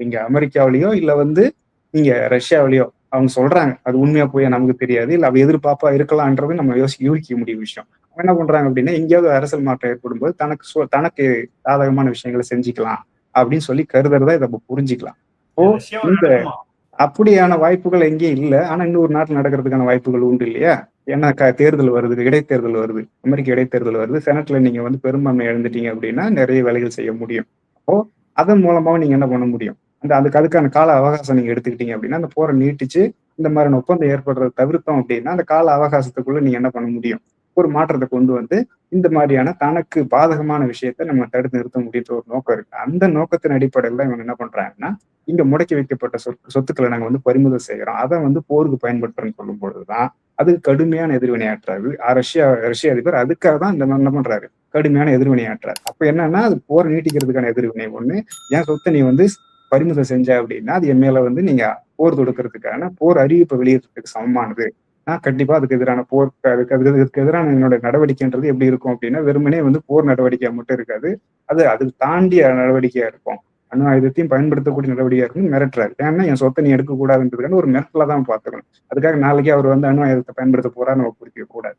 இங்க அமெரிக்காவிலயோ இல்ல வந்து இங்க ரஷ்யாவிலயோ அவங்க சொல்றாங்க. அது உண்மையா போய் நமக்கு தெரியாது. இல்ல அவ எதிர்பார்ப்பா இருக்கலாம்ன்றது நம்ம யோசி யூகிக்க முடிய விஷயம். அவங்க என்ன பண்றாங்க அப்படின்னா எங்கேயாவது அரசியல் மாற்றம் ஏற்படும் போது தனக்கு தனக்கு சாதகமான விஷயங்களை செஞ்சுக்கலாம் அப்படின்னு சொல்லி கருதுறதா இதை நம்ம புரிஞ்சுக்கலாம். ஓ இந்த? அப்படியான வாய்ப்புகள் எங்கேயும் இல்ல. ஆனா இன்னொரு நாட்டில் நடக்கிறதுக்கான வாய்ப்புகள் உண்டு இல்லையா? ஏன்னா க- தேர்தல் வருது இடைத்தேர்தல் வருது. அமெரிக்க இடைத்தேர்தல் வருது. செனட்ல நீங்க வந்து பெரும்பான்மை இழந்துட்டீங்க அப்படின்னா நிறைய வேலைகள் செய்ய முடியும். அப்போ அதன் மூலமாவும் நீங்க என்ன பண்ண முடியும்? அந்த அதுக்கு அதுக்கான கால அவகாசம் நீங்க எடுத்துக்கிட்டீங்க அப்படின்னா அந்த போரை நீட்டிச்சு இந்த மாதிரியான ஒப்பந்தம் ஏற்படுறத தவிர்த்தோம் அப்படின்னா அந்த கால அவகாசத்துக்குள்ள நீங்க என்ன பண்ண முடியும்? ஒரு மாற்றத்தை கொண்டு வந்து இந்த மாதிரியான தனக்கு பாதகமான விஷயத்த நம்ம தடுத்து நிறுத்த முடியுன்ற ஒரு நோக்கம் இருக்கு. அந்த நோக்கத்தின் அடிப்படையில் தான் இவங்க என்ன பண்றாங்கன்னா இங்க முடக்கி வைக்கப்பட்ட சொத்து சொத்துக்களை நாங்க வந்து பறிமுதல் செய்கிறோம் அதை வந்து போருக்கு பயன்படுத்துறோம்னு சொல்லும் பொழுதுதான் அதுக்கு கடுமையான எதிர்வினையாற்றாரு ரஷ்யா ரஷ்ய அதிபர் அதுக்காக தான் இந்த என்ன பண்றாரு? கடுமையான எதிர்வினையாற்றாரு அப்ப என்னன்னா அது போர் நீட்டிக்கிறதுக்கான எதிர்வினை ஒண்ணு. என் சொத்தை நீ வந்து பறிமுதல் செஞ்ச அப்படின்னா அது என் மேல வந்து நீங்க போர் தொடுக்கிறதுக்கான போர் அறிவிப்பை வெளியிடுறதுக்கு சமமானது. நான் கண்டிப்பா அதுக்கு எதிரான போர் அதுக்கு அதுக்கு அதுக்கு எதிரான என்னோட நடவடிக்கைன்றது எப்படி இருக்கும் அப்படின்னா வெறுமனே வந்து போர் நடவடிக்கையா மட்டும் இருக்காது. அது அதுக்கு தாண்டிய நடவடிக்கையா இருக்கும். அணு ஆயுதத்தையும் பயன்படுத்தக்கூடிய நடவடிக்கையா இருக்கும் மிரட்டுறாரு. ஏன்னா என் சொத்தை நீ எடுக்கக்கூடாதுன்றதுக்கான ஒரு மிரட்டல தான் பாத்துக்கணும் அதுக்காக நாளைக்கு அவர் வந்து அணு ஆயுதத்தை பயன்படுத்த போறா நம்ம குறிக்க கூடாது